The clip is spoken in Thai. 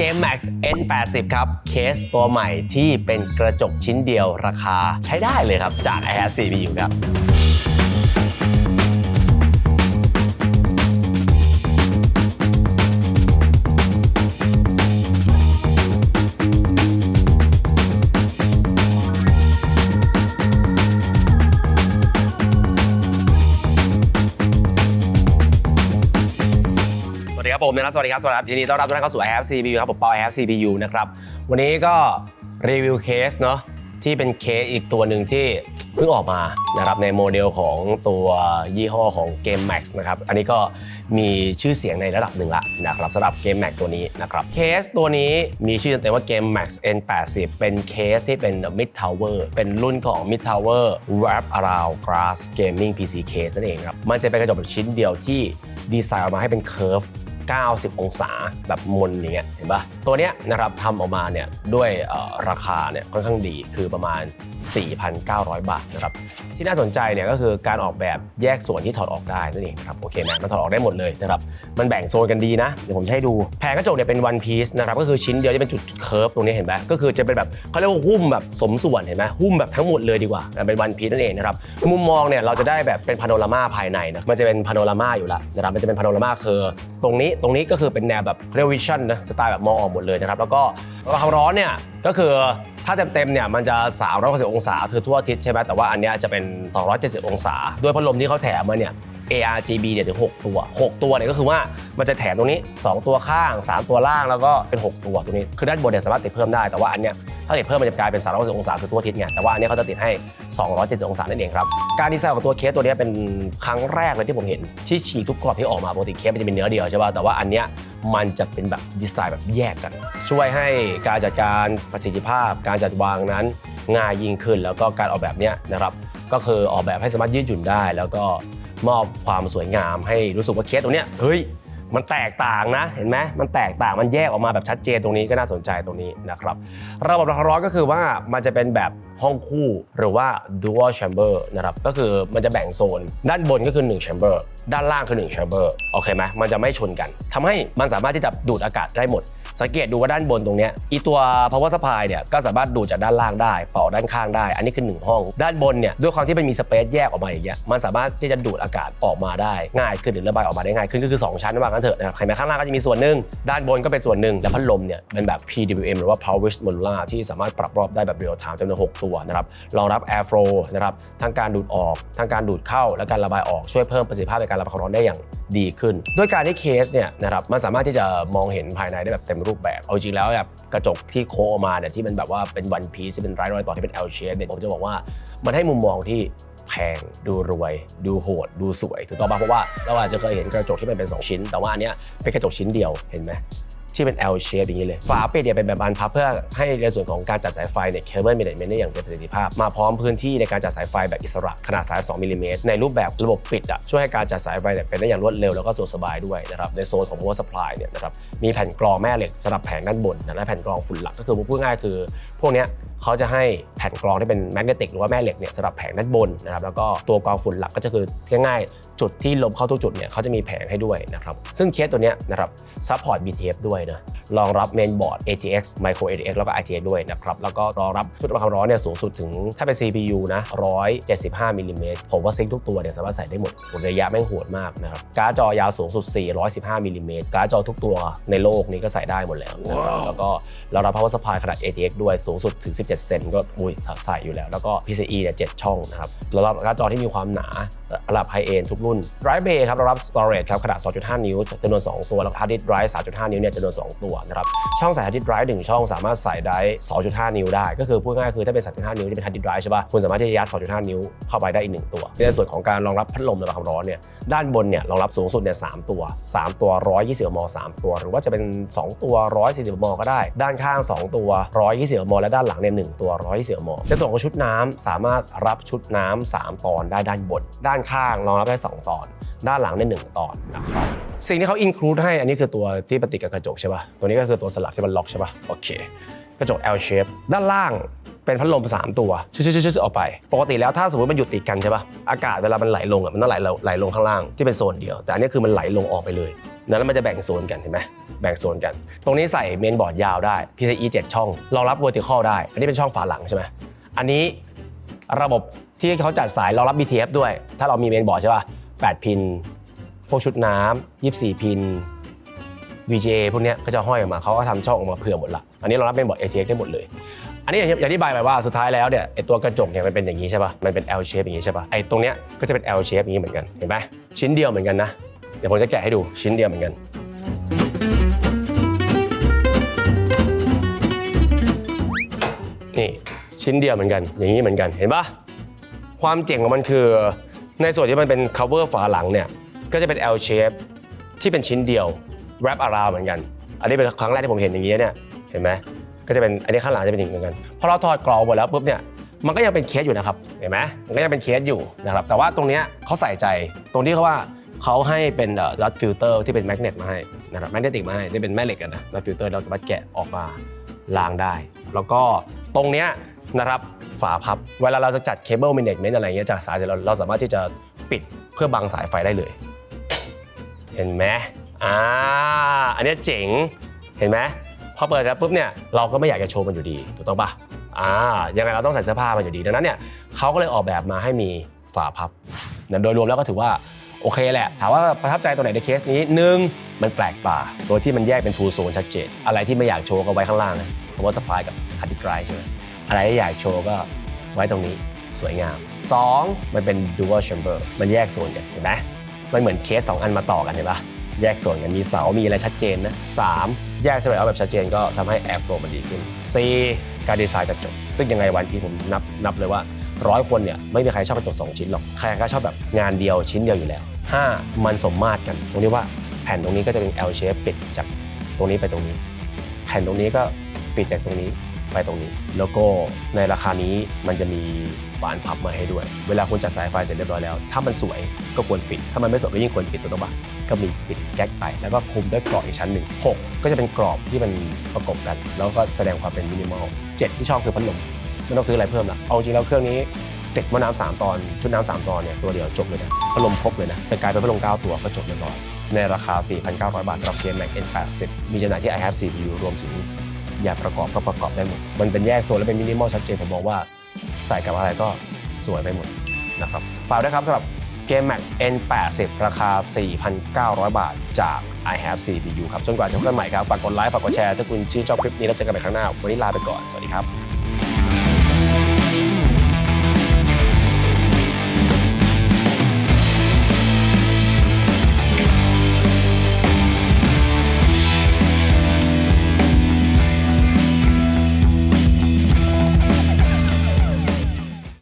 เกม Max N80 ครับเคสตัวใหม่ที่เป็นกระจกชิ้นเดียวราคาใช้ได้เลยครับจาก Air CPU ครับสวัสดีครับ ผมนะครับสวัสดีครับสวัสดีครับยินดีต้อนรับทุกท่านเข้าสู่ i have CPU ครับผมเปา i have CPU นะครับวันนี้ก็รีวิวเคสเนาะที่เป็นเคสอีกตัวหนึ่งที่เพิ่งออกมานะครับในโมเดลของตัวยี่ห้อของ Game Max นะครับอันนี้ก็มีชื่อเสียงในระดับหนึ่งละนะครับสำหรับ Game Max ตัวนี้นะครับเคสตัวนี้มีชื่อเต็มว่า Game Max N80 เป็นเคสที่เป็น Mid Tower เป็นรุ่นของ Mid Tower Wrap Around Glass Gaming PC Case นั่นเองครับมันจะเป็นกระจกแบบชิ้นเดียวที่ดีไซน์ออกมาให้เป็นเค r ร์ฟ 90 องศาแบบมนอย่างเงี้ยเห็นปะตัวเนี้ยนะครับทำออกมาเนี่ยด้วยราคาเนี่ยค่อนข้างดีคือประมาณ 4,900 บาทนะครับที่น่าสนใจเนี่ยก็คือการออกแบบแยกส่วนที่ถอดออกได้นั่นเองครับโอเคไหมมันถอดออกได้หมดเลยนะครับมันแบ่งโซนกันดีนะ เดี๋ยวผมจะให้ดูแผงกระจกเนี่ยเป็นวันพีซนะครับก็คือชิ้นเดียวจะเป็นจุดเคิร์ฟตรงนี้เห็นไหมก็คือจะเป็นแบบเขาเรียกว่าหุ้มแบบสมส่วนเห็นไหมหุ้มแบบทั้งหมดเลยดีกว่าเป็นวันพีซนั่นเองนะครับมุมมองเนี่ยเราจะได้แบบเป็นพาโนรามาภายในนะมันจะเป็นพาโนรามาอยู่แล้วนะครับมันจะเป็นพาโนรามาคือตรงนี้ตรงนี้ก็คือเป็นแนวแบบเรียวิชั่นนะสไตล์แบบมองออกหมดเลยนะครับ แล้วก็ความร้อนเนี่ยก็คือถ้าเต็มๆเนี่ยมันจะ 360 องศาคือทั่วอาทิศใช่ไหมแต่ว่าอันเนี้ยจะเป็น 270 องศา ด้วยพัดลมที่เขาแถมมาเนี่ย ARGB เนี่ยถึง 6 ตัว 6 ตัวเนี่ยก็คือว่ามันจะแถมตรงนี้ 2 ตัวข้าง 3 ตัวล่างแล้วก็เป็น 6 ตัวตรงนี้คือด้านบนเนี่ยสามารถติดเพิ่มได้แต่ว่าอันเนี้ย ถ้าติดเพิ่มมันจะกลายเป็น360องศาคือทั่วทิศไงแต่ว่าอันนี้เขาจะติดให้ 270 องศานั่นเองครับการดีไซน์ของตัวเคสตัวนี้เป็นครั้งแรกเลยที่ผมเห็นที่ฉีกทุกกรอบที่ออกมาปกติเคสมันจะเป็นเนื้อเดียวใช่ป่ะแต่ว่าอันเนี้ยมันจะเป็นแบบดีไซน์แบบแยกกัน ช่วยให้การจัดการประสิทธิภาพ การจัดวางนั้นง่ายยิ่งขึ้น แล้วก็การออกแบบเนี้ยนะครับก็คือออกแบบให้สามารถยืดหยุ่นได้ แล้วก็มอบความสวยงามให้รู้สึกว่าเคสตรงเนี้ยเฮ้ย มันแตกต่างนะ เห็นไหมมันแตกต่างมันแยกออกมาแบบชัดเจนตรงนี้ก็น่าสนใจตรงนี้นะครับระบบความร้อนก็คือว่ามันจะเป็นแบบห้องคู่หรือว่า dual chamber นะครับก็คือมันจะแบ่งโซน ด้านบนก็คือ 1 chamber ด้านล่างคือ 1 chamber โอเคไหมมันจะไม่ชนกันทำให้มันสามารถที่จะดูดอากาศได้หมด สังเกตดูว่าด้านบนตรงเนี้ยอีตัว power supply เนี่ยก็สามารถดูจากด้านล่างได้เป่าด้านข้างได้ อันนี้คือหนึ่งห้อง ด้านบนเนี่ยด้วยความที่มันมีสเปซแยกออกมาอย่างเงี้ยมันสามารถที่จะดูดอากาศออกมาได้ง่ายขึ้นหรือระบายออกมาได้ง่ายขึ้นก็คือ 2 ชั้นว่างั้นเถอะนะครับใครมาข้างล่างก็จะมีส่วนหนึ่งด้านบนก็เป็นส่วนหนึ่งและพัดลมเนี่ยเป็นแบบ PWM หรือว่า power w i s h modular ที่สามารถปรับรอบได้แบบ real time จำนวน6ตัวนะครับรองรับ air flow นะครับทั้งการดูดออกทั้งการดูดเข้าและการระบายออกช่วยเพิ่มประสิทธิภาพในการระบายความร้อนได้อย่างดีขึ้น ด้วยการที่เคสเนี่ยนะครับมันสามารถที่จะมองเห็นภายในได้แบบเต็มรูปแบบ เอาจริงแล้วแบบกระจกที่โคออกมาเนี่ยที่มันแบบว่าเป็นวันพีซที่เป็นร้อยรอยต่อที่เป็น L shape เนี่ยผมจะบอกว่ามันให้มุมมองที่แพงดูรวย ดูโหด ดูสวย ถูกต้องปะเพราะว่าเราอาจจะเคยเห็นกระจกที่มันเป็น 2 ชิ้น แต่ว่าอันเนี้ยเป็นกระจกชิ้นเดียวเห็นไหม ที่เป็น L shape อย่างนี้เลย ฝาปิดเนี่ยเป็นแบบบานพับเพื่อให้ในส่วนของการจัดสายไฟเนี่ยเคเบิลมีเดนเมนได้อย่างเต็มประสิทธิภาพ มาพร้อมพื้นที่ในการจัดสายไฟแบบอิสระขนาด 32มิลลิเมตรในรูปแบบระบบปิดอะช่วยให้การจัดสายไฟเนี่ยเป็นได้อย่างรวดเร็วแล้วก็สะดวกสบายด้วยนะครับในโซนของ power supply เนี่ยนะครับมีแผ่นกรองแม่เหล็กสำหรับแผงด้านบนนะและแผ่นกรองฝุ่นหลักก็คือพูดง่ายๆคือ พวกเนี้ยเขาจะให้ ผ่นกรองที่เป็นแมกเนติกหรือว่าแม่เหล็กเนี่ยสำหรับแผงด้านบนนะครับแล้วก็ตัวกรองฝุ่นหลักก็จะคือง่ายๆจุดที่ลมเข้าทุกจุดเนี่ยเขาจะมีแผงให้ด้วยนะครับซึ่งเคสตัวเนี้ยนะครับซัพพอร์ต BTF ด้วยนะรองรับเมนบอร์ด ATX Micro ATX แล้วก็ ITX ด้วยนะครับแล้วก็รองรับชุดระบายความร้อนเนี่ยสูงสุดถึงถ้าเป็น CPU นะ175มิลลิเมตรผมว่าซิงทุกตัวเนี่ยสามารถใส่ได้หมดระยะแม่งโหดมากนะครับการ์ดจอยาวสูงสุด 415มิลลิเมตรการ์ดจอทุกตัวในโลกนี้ก็ใส่ได้หมดแล้วนะครับแล้วก็เรารับ power supply ขนาด ATX ด้วยสูงสุดถึง 17 เซนก็อุ้ยใส่อยู่แล้ว แล้วก็ PCIe เนี่ย7ช่องนะครับเรารับการ์ดจอที่มีความหนาระดับไฮเอนทุกรุ่น Drive Bay ครับเรารับ storage ครับขนาด 2.5 นิ้วจำนวน 2 ตัว แล้วก็ hard disk drive 3.5 นิ้วเนี่ยจำนวน 2 ตัวนะครับช่องใส่ hard disk drive 1ช่องสามารถใส่ได้ 2.5 นิ้วได้ ก็คือพูดง่ายคือถ้าเป็น 3.5 นิ้วที่เป็น hard disk drive ใช่ป่ะคุณสามารถที่จะยัด 2.5 นิ้วเข้าไปได้อีก 1 ตัว ในส่วนของการรองรับพัดลมระบายความร้อนเนี่ยด้านบนเนี่ยรองรับสูงสุดเนี่ย3ตัว 3 ตัว 120ม3ตัว หรือว่าจะเป็น 2 ตัว 140มก็ได้ ด้านข้าง 2 ตัว 120มและด้านหลังเนี่ย1ตัว120มในส่วนของชุดน้ำสามารถรับชุดน้ำ3ตอนได้ด้านบน ด้านข้างรองรับได้ 2 ตอน ด้านหลังได้1ตอนนะครับสิ่งที่เขาอินคลูดให้อันนี้คือตัวที่ปฏิกับกระจกใช่ป่ะตัวนี้ก็คือตัวสลักที่มันล็อกใช่ป่ะโอเคกระจก L shape ด้านล่าง เป็นพัดลมสามตัวชึ่ๆๆๆออกไป ปกติแล้วถ้าสมมติมันอยู่ติดกันใช่ป่ะอากาศเวลามันไหลลงอะมันต้องไหลไหลลงข้างล่างที่เป็นโซนเดียว แต่อันนี้คือมันไหลลงออกไปเลยนั้นแล้วมันจะแบ่งโซนกันเห็นไหมแบ่งโซนกัน ตรงนี้ใส่เมนบอร์ดยาวได้ PCIe 7 ช่องรองรับ vertical ได้ อันนี้เป็นช่องฝาหลังใช่ไหมอันนี้ระบบที่เขาจัดสายรองรับ BTF ด้วย ถ้าเรามีเมนบอร์ดใช่ป่ะ8พินพวกชุดน้ำ24 พิน VGA พวกนี้ก็จะห้อยออกมาเขาก็ทำช่องออกมาเผื่อหมดละ อันนี้เรารับเป็นบอร์ด ATX ได้หมดเลย อันนี้อย่างที่อย่างที่บายไปว่าสุดท้ายแล้วเนี่ยไอตัวกระจกเนี่ยมันเป็นอย่างนี้ใช่ป่ะมันเป็น L shape อย่างนี้ใช่ป่ะไอตรงเนี้ยก็จะเป็น L shape อย่างนี้เหมือนกันเห็นไหมชิ้นเดียวเหมือนกันนะเดี๋ยวผมจะแกะให้ดูชิ้นเดียวเหมือนกันนี่ชิ้นเดียวเหมือนกัน อย่างนี้เหมือนกันเห็นปะความเจ๋งของมันคือ ในส่วนที่มันเป็น cover ฝาหลังเนี่ยก็จะเป็น L shape ที่เป็นชิ้นเดียว wrap around เหมือนกัน อันนี้เป็นครั้งแรกที่ผมเห็นอย่างนี้เนี่ยเห็นไหม ก็จะเป็นอันนี้ข้างหลังจะเป็นอย่างนี้เหมือนกันพอเราถอดกรองหมดแล้วปุ๊บเนี่ยมันก็ยังเป็นเคสอยู่นะครับเห็นไหมมันก็ยังเป็นเคสอยู่นะครับแต่ว่าตรงเนี้ยเขาใส่ใจตรงที่เขาว่าเขาให้เป็นรัดฟิลเตอร์ที่เป็นแมกเนตมาให้นะครับแมกเนติกมาให้ที่เป็นแม่เหล็กกันนะรัดฟิลเตอร์เราสามารถแกะออกมาล้างได้ แล้วก็ตรงเนี้ยนะครับฝาพับ เวลาเราจะจัดเคเบิล a ม a g เมนต์อะไรเงี้ยจากสายเราเราสามารถที่จะปิดเพื่อบังสายไฟได้เลย เห็นไหมอ่าอันนี้เจ๋งเห็นไหม พอเปิดแล้วปุ๊บเนี่ยเราก็ไม่อยากจะโชว์มันอยู่ดีถูกต้องปะอ่ายังไงเราต้องใส่เสื้อผ้ามันอยู่ดีดังนั้นเนี่ยเขาก็เลยออกแบบมาให้มีฝาพับนะโดยรวมแล้วก็ถือว่าโอเคแหละ ถามว่าประทับใจตัวไหนในเคสนี้หนึ่งมันแปลกตาโดยที่มันแยกเป็นทูโซนชัดเจน อะไรที่ไม่อยากโชว์ก็ไว้ข้างล่างนะเพราะว่าสปายกับฮาร์ดดิสก์ไดรฟ์ใช่ไหมอะไรที่อยากโชว์ก็ไว้ตรงนี้สวยงามสองมันเป็น dual chamber มันแยกโซนกันเห็นไหมมันเหมือนเคส 2 อันมาต่อกันเห็นปะ แยกส่วนกันมีเสา มีอะไรชัดเจนนะ 3. แยกสเปรย์เอาแบบชัดเจนก็ทำให้แอร์โฟลมันดีขึ้น 4. การดีไซน์กระจก ซึ่งยังไงวันที่ผมนับนับเลยว่าร้อยคนเนี่ยไม่มีใครชอบกระจก2ชิ้นหรอก ใครก็ชอบแบบงานเดียวชิ้นเดียวอยู่แล้ว 5. มันสมมาตรกัน ตรงนี้ว่าแผ่นตรงนี้ก็จะเป็น L shape ปิดจากตรงนี้ไปตรงนี้ แผ่นตรงนี้ก็ปิดจากตรงนี้ ไปตรงนี้ แล้วก็ในราคานี้มันจะมีบานพับมาให้ด้วย เวลาคุณจัดสายไฟเสร็จเรียบร้อยแล้ว ถ้ามันสวยก็ควรปิด ถ้ามันไม่สวยก็ยิ่งควรปิดตัวตบัตก็มีปิดแก๊กไป แล้วก็คลุมด้วยกรอบอีกชั้นหนึ่งหกก็จะเป็นกรอบที่มันประกบกัน แล้วก็แสดงความเป็นมินิมอลเจ็ดที่ชอบคือพัดลมไม่ต้องซื้ออะไรเพิ่มละเอาจริงแล้วเครื่องนี้เด็กมะน้ำสามตอนชุดน้ำสามตอนเนี่ยตัวเดียวจบเลยนะพัดลมครบเลยนะแต่กลายเป็นพัดลมเก้าตัวก็จบเรียบร้อยในราคา 4,900 บาทสำหรับ KMac N80 มีจำหน่ายที่ i have CPU รวมถึง อยากประกอบก็ประกอบได้หมด มันเป็นแยกโซนและเป็นมินิมอลชัดเจนผมบอกว่าใส่กับอะไรก็สวยไปหมดนะครับฝากด้วยครับสำหรับเกมแม็ก N80 ราคา 4,900 บาทจาก i have CPU ครับ จนกว่าจะพบกันใหม่ครับ ฝากกดไลค์ ฝากกดแชร์ ถ้าคุณชื่นชอบคลิปนี้แล้วเจอกันใหม่ครั้งหน้า วันนี้ลาไปก่อน สวัสดีครับ